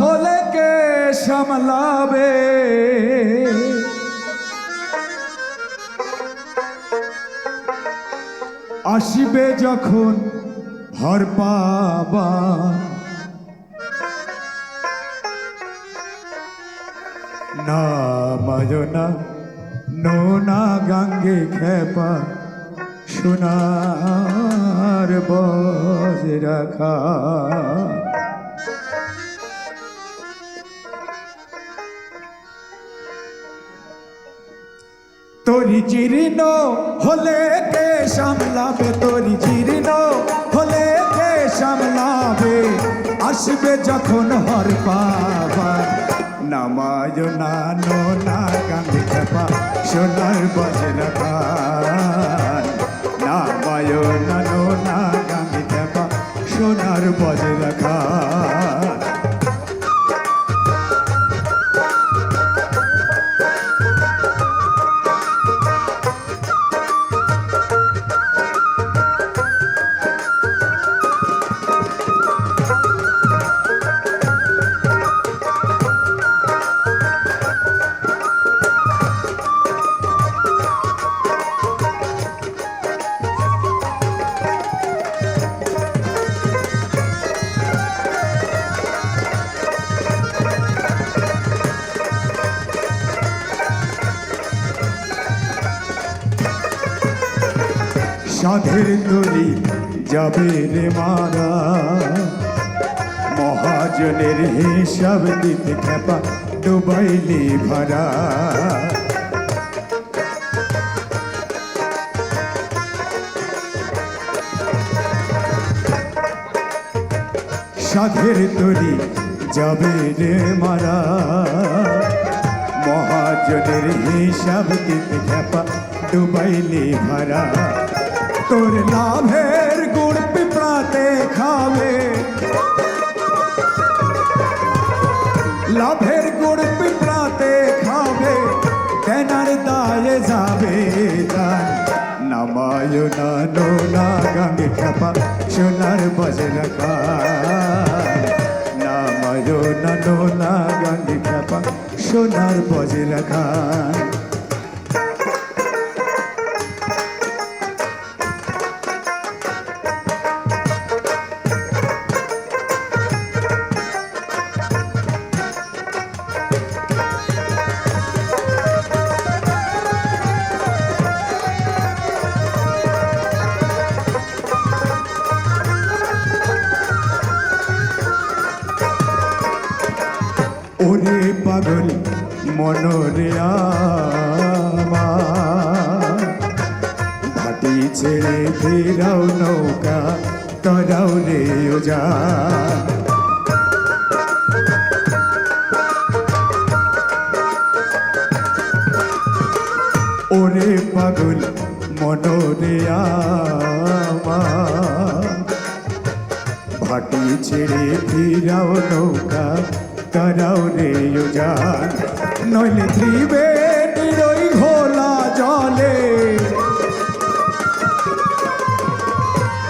হলে কে সামলাবে? আসিবে যখন হর পাবা না মাজনা নো না গাঙ্গে খেপা, সোনার বজ রাখা। তোরি চিরিন হলে কে সামলাবে, তোরি চিরিন হলে কে সামলাবে। আসবে যখন হর পাবা নামায় নানো না গাঙ্গে চাপা সোনার বজরা খান নামায় নানো না গাঙ্গে চাপা সোনার বজরা সাধের তরি যাবে রে মারা। মহাজনের হিসাব দিতে খেপা ডুবাইলি ভাড়া। সাধের তরি যাবে রে মারা। মহাজনের হিসাব দিতে খেপা ডুবাইলি ভাড়া। তোর লাভের গুড় পিঁপড়াতে খাবে। লাভের গুড় পিঁপড়াতে খাবে কেনার দায়ে যাবে দান নামায় না নো না গাঙ্গে খাপা সোনার বজরা খান নামায় না নো না গাঙ্গে খাপা সোনার বজরা খান ওরে পাগল, মনরে ভাটি ছেড়ে ফেরাও নৌকা, তরাও রে ওজা। ওরে পাগল, মনরে ভাটি ছেড়ে ফিরাও নৌকা তারাও রে উজান নইলে ওই ঘোলা জলে।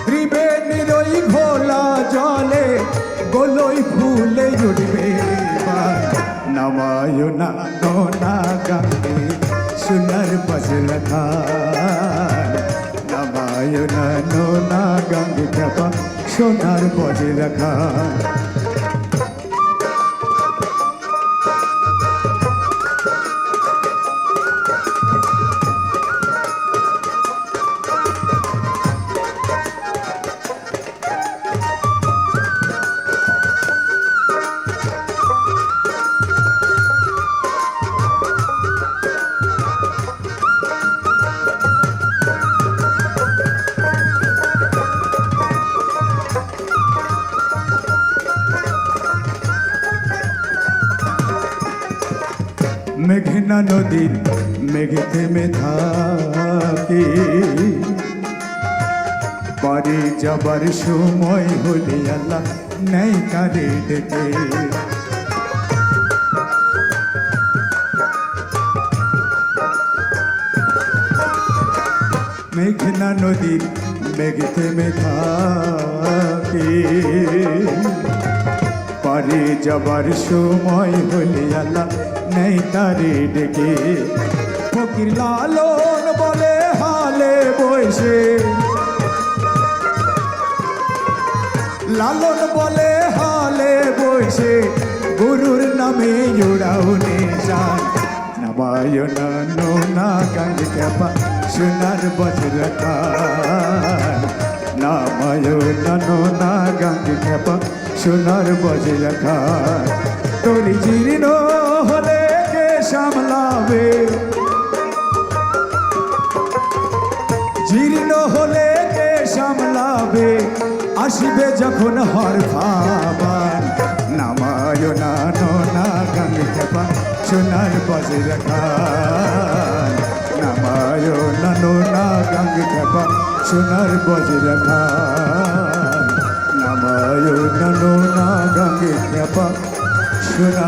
ত্রিবেণীর ফুলে জুড়বে নামায় না না গাঙ্গে সোনার বজল খান। নামায় না না গাঙ্গে সোনার বজল খান। মেঘনা নদীর মেঘেতে মেধাকে বাড়ি যাবার সময় হলে আল্লাহ নেই কারে ডেকে। মেঘনা নদীর মেঘেতে মেধাকে মারে যাবার সময় হলে আল্লাহ নেই তারে ডেকে। ফকির লালন বলে, হালে বসে। লালন বলে, হালে বসে। গুরুর নামে জোড়াও নিশান। নামায় নানো না গাঙ্গ খেপা সোনার বজ্র নামায় নানো না গাঙ্গ খেপা সোনার বজ্র খান তোর জীর্ণ হলে কে সামলাবে? জীর্ণ হলে কে সামলাবে? আসবে যখন হর ভাবান। নামায় নানো না গান খেপা সোনার বাজে রাখান নামায় নানো না গান খেপা সোনার বাজে রাখান নামায় নানো না গান খেপা সোনার